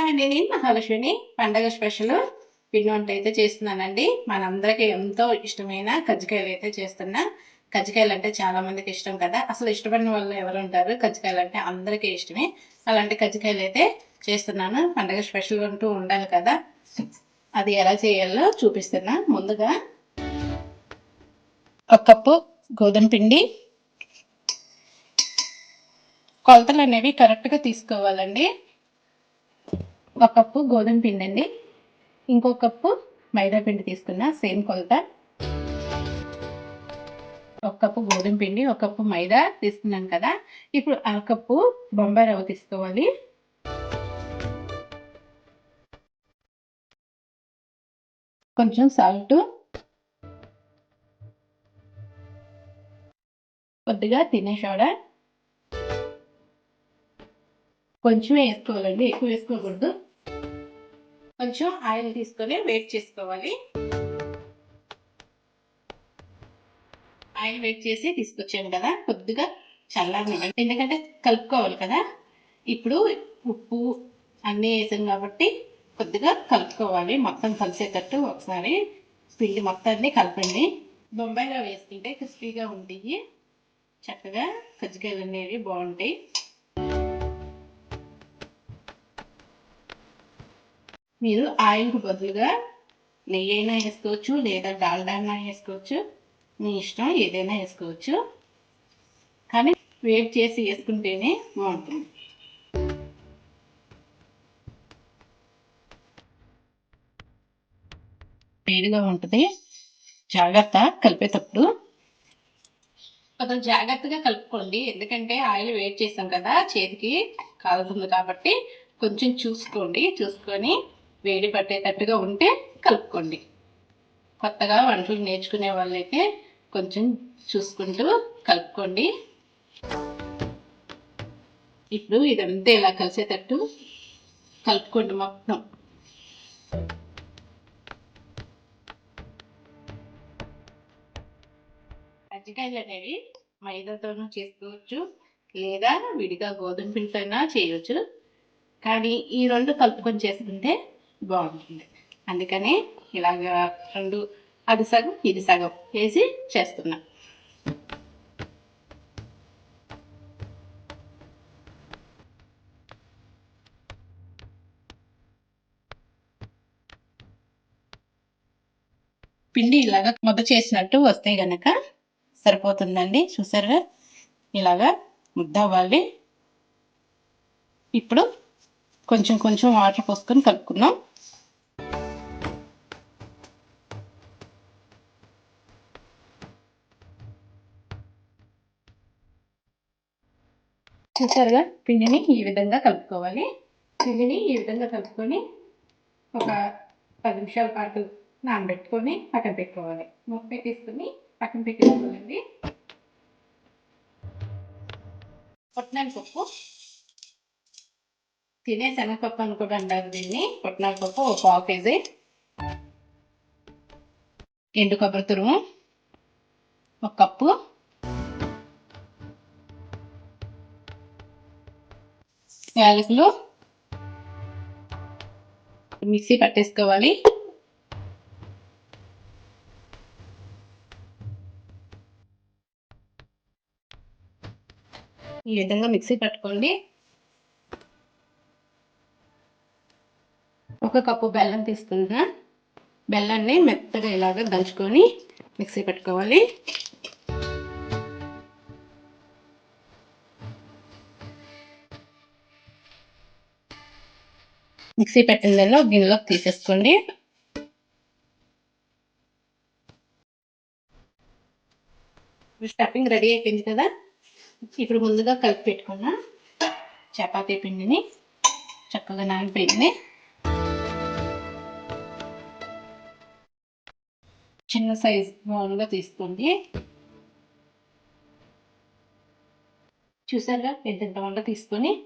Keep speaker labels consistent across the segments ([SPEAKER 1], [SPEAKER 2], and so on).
[SPEAKER 1] అండి. నేను మహాలక్ష్మిని పండగ స్పెషల్ పిండి వంట అయితే చేస్తున్నానండి. మనందరికీ ఎంతో ఇష్టమైన కజ్జికాయలు అయితే చేస్తున్నా. కజ్జికాయలు అంటే చాలా మందికి ఇష్టం కదా. అసలు ఇష్టపడిన వాళ్ళు ఎవరు ఉంటారు? కజ్జికాయలు అంటే అందరికీ ఇష్టమే. అలాంటి కజ్జికాయలు అయితే చేస్తున్నాను. పండగ స్పెషల్ అంటూ ఉండాలి కదా. అది ఎలా చేయాలో చూపిస్తున్నా. ముందుగా ఒక కప్పు గోధుమ పిండి. కొలతలు అనేవి కరెక్ట్గా తీసుకోవాలండి. ఒక కప్పు గోధుమ పిండి అండి ఇంకో కప్పు మైదా పిండి తీసుకున్నా సేమ్ కొలత. ఒక కప్పు గోధుమ పిండి ఒక కప్పు మైదా తీసుకున్నాం కదా. ఇప్పుడు అర కప్పు బొంబాయి రవ్వ తీసుకోవాలి. కొంచెం సాల్ట్ కొద్దిగా తినే సోడా కొంచెమే వేసుకోవాలండి ఎక్కువ వేసుకోకూడదు. కొంచెం ఆయిల్ తీసుకొని వేట్ చేసుకోవాలి. ఆయిల్ వేట్ చేసి తీసుకొచ్చాను కదా కొద్దిగా చల్లారి ఎందుకంటే కలుపుకోవాలి కదా. ఇప్పుడు ఉప్పు అన్నీ వేసాం కాబట్టి కొద్దిగా కలుపుకోవాలి. మొత్తం కలిసేటట్టు ఒకసారి పిండి మొత్తాన్ని కలపండి. బొంబాయిలో వేసుకుంటే క్రిస్పీగా ఉంటాయి చక్కగా కజ్జికాయలు అనేవి బాగుంటాయి. మీరు ఆయిల్కి బదులుగా నెయ్యి అయినా వేసుకోవచ్చు లేదా డాల్డా అయినా వేసుకోవచ్చు. మీ ఇష్టం ఏదైనా వేసుకోవచ్చు. కానీ వేట్ చేసి వేసుకుంటేనే బాగుంటుంది. వేడిగా ఉంటుంది. జాగ్రత్త కలిపేటప్పుడు. కొంచెం జాగ్రత్తగా కలుపుకోండి. ఎందుకంటే ఆయిల్ వేట్ చేసాం కదా చేతికి కాలుతుంది కాబట్టి కొంచెం చూసుకోండి. చూసుకొని వేడి పట్టేటట్టుగా ఉంటే కలుపుకోండి. కొత్తగా వంటలు నేర్చుకునే వాళ్ళైతే కొంచెం చూసుకుంటూ కలుపుకోండి. ఇప్పుడు ఇదంతా ఇలా కలిసేటట్టు కలుపుకోండి మొత్తం. కజ్జికాయలు అనేవి మైదాతోనూ చేసుకోవచ్చు లేదా విడిగా గోధుమ పిండితో చేయవచ్చు. కానీ ఈ రెండు కలుపుకొని చేసుకుంటే బాగుంటుంది. అందుకని ఇలాగ రెండు అది సగం ఇది సగం వేసి చేస్తున్నా. పిండి ఇలాగ ముద్ద చేసినట్టు వస్తే గనక సరిపోతుందండి. చూసారా ఇలాగా ముద్ద అవ్వాలి. ఇప్పుడు కొంచెం కొంచెం వాటర్ పోసుకొని కలుపుకుందాం. చూసారుగా? పిండిని ఈ విధంగా కలుపుకోవాలి. పిండిని ఈ విధంగా కలుపుకొని ఒక పది నిమిషాల పాటు నానబెట్టుకొని పక్కన పెట్టుకోవాలి. ముప్పై తీసుకొని పక్కన పెట్టేసుకోవాలండి. పొట్నాల పప్పు తినే శనగపప్పు అని కూడా అంటారు దీన్ని. పుట్నాల పప్పు ఒక పావు కేజీ. ఎండు కొబ్బరి తురుము ఒక కప్పు. యాలకులు. మిక్సీ పట్టేసుకోవాలి. ఈ విధంగా మిక్సీ పట్టుకోండి. ఒక కప్పు బెల్లం తీసుకుంటున్నా బెల్లాన్ని మెత్తగా ఇలాగ దంచుకొని మిక్సీ పెట్టుకోవాలి. మిక్సీ పెట్టిందల్లో గిన్నెలోకి తీసేసుకోండి. స్టఫింగ్ రెడీ అయిపోయింది కదా. ఇప్పుడు ముందుగా కలిపి పెట్టుకున్న చపాతీ పిండిని చక్కగా నానిపోయింది చిన్న సైజ్ బౌల్గా తీసుకోండి. చూసారుగా? పెద్ద బౌల్గా తీసుకొని.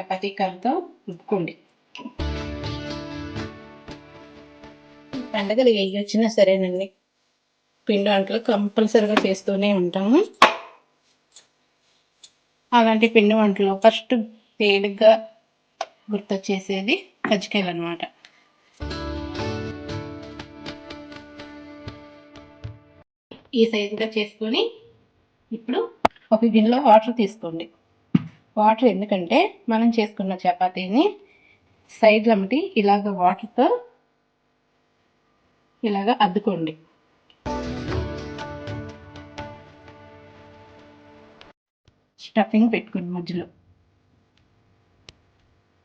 [SPEAKER 1] చపాతీ కర్రతో రుబ్బుకోండి. పండగలు ఏ వచ్చినా సరేనండి. పిండి వంటలు కంపల్సరిగా చేస్తూనే ఉంటాము. అలాంటి పిండి వంటలు ఫస్ట్ తేలిగ్గా గుర్తొచ్చేసేది కజ్జికాయలు అనమాట ఈ సైజుగా చేసుకొని ఇప్పుడు ఒక గిన్నెలో వాటర్ తీసుకోండి. వాటర్ ఎందుకంటే మనం చేసుకున్న చపాతీని సైడ్ లమ్మటి ఇలాగ వాటర్తో ఇలాగ అద్దుకోండి. స్టఫింగ్ పెట్టుకోండి మధ్యలో.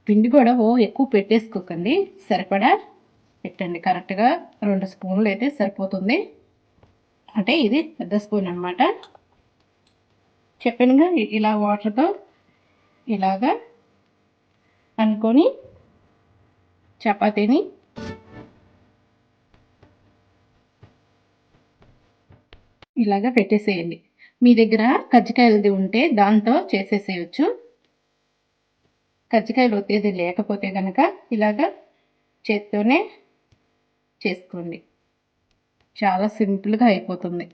[SPEAKER 1] పిండి కూడా ఓ ఎక్కువ పెట్టేసుకోకండి. సరిపడా? పెట్టండి. కరెక్ట్గా రెండు స్పూన్లు అయితే సరిపోతుంది. అంటే ఇది పెద్ద స్పూన్ అనమాట చెప్పానుగా ఇలా వాటర్తో ఇలాగా అనుకొని చపాతీని ఇలాగా పెట్టేసేయండి. మీ దగ్గర కజ్జికాయలది ఉంటే దాంతో చేసేసేయచ్చు. కజ్జికాయలు ఒత్తేది లేకపోతే కనుక ఇలాగా చేత్తోనే చేసుకోండి. చాలా సింపుల్గా అయిపోతుంది.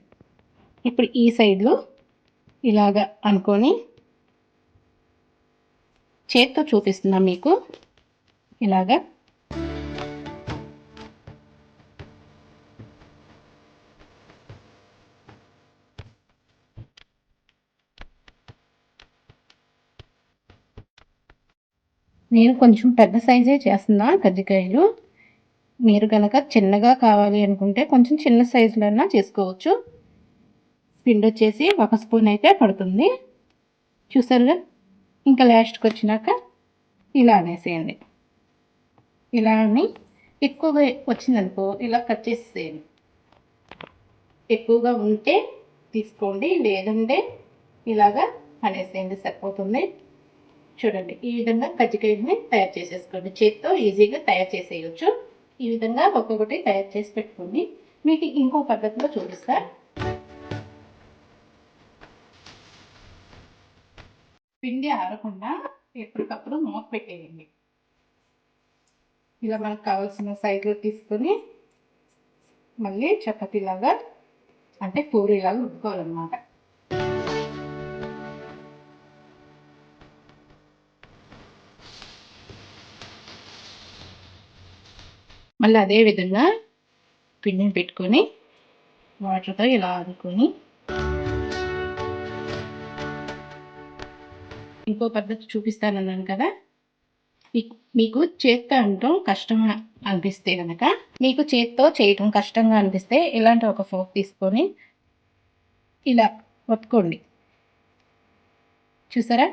[SPEAKER 1] ఇప్పుడు ఈ సైడ్లో ఇలాగ అనుకొని చేత్తో చూపిస్తున్నా మీకు. ఇలాగా నేను కొంచెం పెద్ద సైజే చేస్తున్నా కజ్జికాయలు మీరు కనుక చిన్నగా కావాలి అనుకుంటే కొంచెం చిన్న సైజులో చేసుకోవచ్చు. పిండి వచ్చేసి ఒక స్పూన్ అయితే పడుతుంది. చూసారుగా? ఇంకా లాస్ట్కి వచ్చినాక ఇలా అనేసేయండి ఇలా అని ఎక్కువగా వచ్చిందనుకో ఇలా కట్ చేసేయండి ఎక్కువగా ఉంటే తీసుకోండి లేదంటే ఇలాగా అనేసేయండి సరిపోతుంది. చూడండి ఈ విధంగా కజ్జికాయని తయారు చేసేసుకోండి. చేత్తో ఈజీగా తయారు చేసేయచ్చు. ఈ విధంగా ఒక్కొక్కటి తయారు చేసి పెట్టుకోండి. మీకు ఇంకో పద్ధతిలో చూపిస్తా. పిండి ఆరకుండా ఎప్పటికప్పుడు మూత పెట్టేయండి. ఇలా మనకు కావాల్సిన సైజులో తీసుకొని మళ్ళీ చపాతీలాగా అంటే పూరీలాగా ఉడుకోవాలన్నమాట మళ్ళీ అదే విధంగా పిండిని పెట్టుకొని వాటర్తో ఇలా ఆదుకొని ఇంకో పద్ధతి చూపిస్తానన్నాను కదా. మీకు చేత్తో అంటూ కష్టం అనిపిస్తే కనుక మీకు చేత్తో చేయటం కష్టంగా అనిపిస్తే ఇలాంటి ఒక ఫోక్ తీసుకొని ఇలా ఒత్తుకోండి. చూసారా?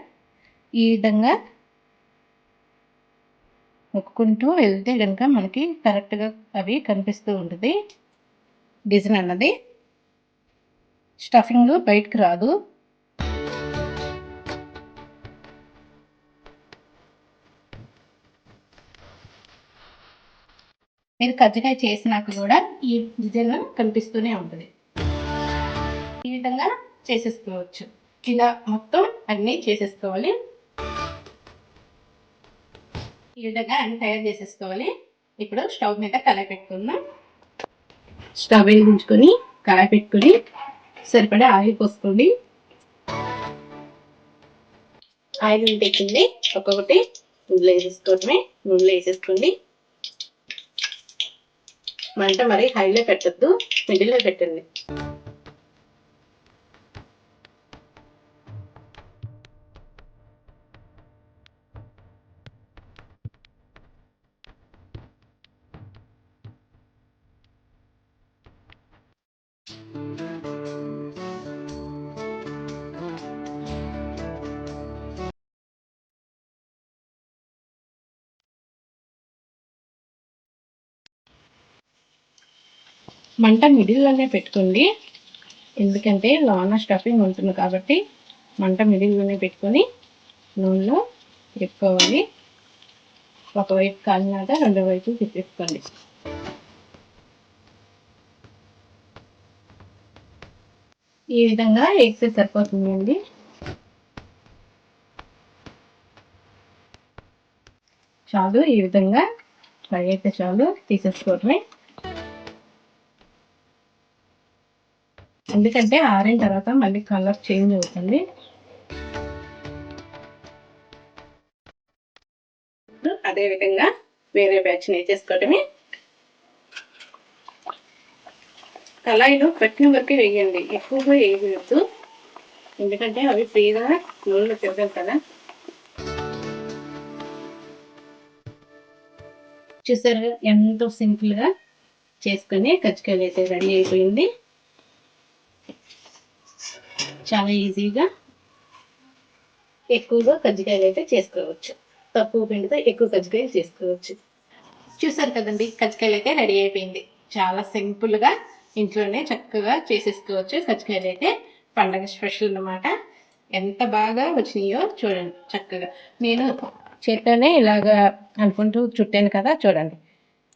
[SPEAKER 1] ఈ విధంగా నొక్కుంటూ వెళ్తే కనుక మనకి కరెక్ట్గా అవి కనిపిస్తూ ఉంటుంది. డిజైన్ అన్నది. స్టఫింగ్ బయటకు రాదు. మీరు కజ్జికాయ చేసినాక కూడా ఈ డిజైన్ కనిపిస్తూనే ఉంటుంది. ఈ విధంగా చేసేసుకోవచ్చు. ఇలా మొత్తం అన్నీ చేసేసుకోవాలి. ఈడగా అన్ని తయారు చేసేసుకోవాలి. ఇప్పుడు స్టవ్ మీద కళాయి పెట్టుకుందాం. స్టవ్ వేయించుకొని కళాయి పెట్టుకొని సరిపడే ఆయిల్ పోసుకోండి. ఆయిల్ పెట్టింది ఒక్కొక్కటి నూనెలో వేసేసుకోవడమే నూనెలో వేసేసుకోండి. మంట మరి హైలో పెట్టద్దు. మిడిల్లో పెట్టండి. మంట మిడిల్లోనే పెట్టుకోండి. ఎందుకంటే లోన స్టఫింగ్ ఉంటుంది కాబట్టి మంట మిడిల్లోనే పెట్టుకొని నూనెలో పెట్టుకోవాలి ఒకవైపు కాలినాక రెండో వైపు తిప్పేసుకోండి ఈ విధంగా ఎగ్స్ సరిపోతుందండి. చాలు ఈ విధంగా ఫ్రై అయితే చాలు తీసేసుకోవడమే. ఎందుకంటే ఆరిన తర్వాత మళ్ళీ కలర్ చేంజ్ అవుతుంది. అదే విధంగా వేరే బ్యాచ్ వేసేసుకోవటమే కళాయిలో పెట్టిన వరకే వేయండి. ఎక్కువగా వేయవద్దు ఎందుకంటే అవి ఫ్రీగా నూనెలో తిరగదు కదా. చూసారు ఎంతో సింపుల్గా చేసుకొని కజ్జికాయలు అయితే రెడీ అయిపోయింది. చాలా ఈజీగా ఎక్కువగా కజ్జికాయలు అయితే చేసుకోవచ్చు. తక్కువ పిండితో ఎక్కువ కజ్జికాయలు చేసుకోవచ్చు. చూసారు కదండి కజ్జికాయలు అయితే రెడీ అయిపోయింది. చాలా సింపుల్గా ఇంట్లోనే చక్కగా చేసేసుకోవచ్చు కజ్జికాయలు అయితే. పండగ స్పెషల్ అన్నమాట. ఎంత బాగా వచ్చినాయో చూడండి చక్కగా. నేను చేతిలోనే ఇలాగా అనుకుంటూ చుట్టాను కదా చూడండి.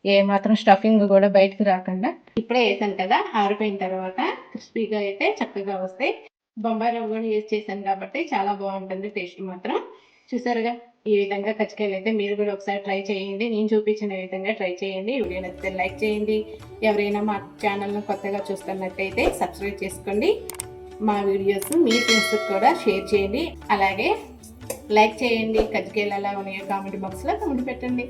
[SPEAKER 1] ఏ మాత్రం స్టఫింగ్ కూడా బయటకు రాకుండా. ఇప్పుడే వేసాను కదా ఆరిపోయిన తర్వాత క్రిస్పీగా అయితే చక్కగా వస్తాయి. బొంబాయి రవ్వ కూడా యూజ్ చేశాను కాబట్టి చాలా బాగుంటుంది టేస్ట్ మాత్రం. చూసారుగా ఈ విధంగా కజ్జికాయలు అయితే మీరు కూడా ఒకసారి ట్రై చేయండి. నేను చూపించిన విధంగా ట్రై చేయండి. వీడియో నచ్చితే లైక్ చేయండి. ఎవరైనా మా ఛానల్ను కొత్తగా చూస్తున్నట్టయితే సబ్స్క్రైబ్ చేసుకోండి. మా వీడియోస్ మీ ఫ్రెండ్స్కి కూడా షేర్ చేయండి. అలాగే లైక్ చేయండి. కజ్జికాయలు ఎలా ఉన్నాయో కామెంట్ బాక్స్లో కామెంట్ పెట్టండి.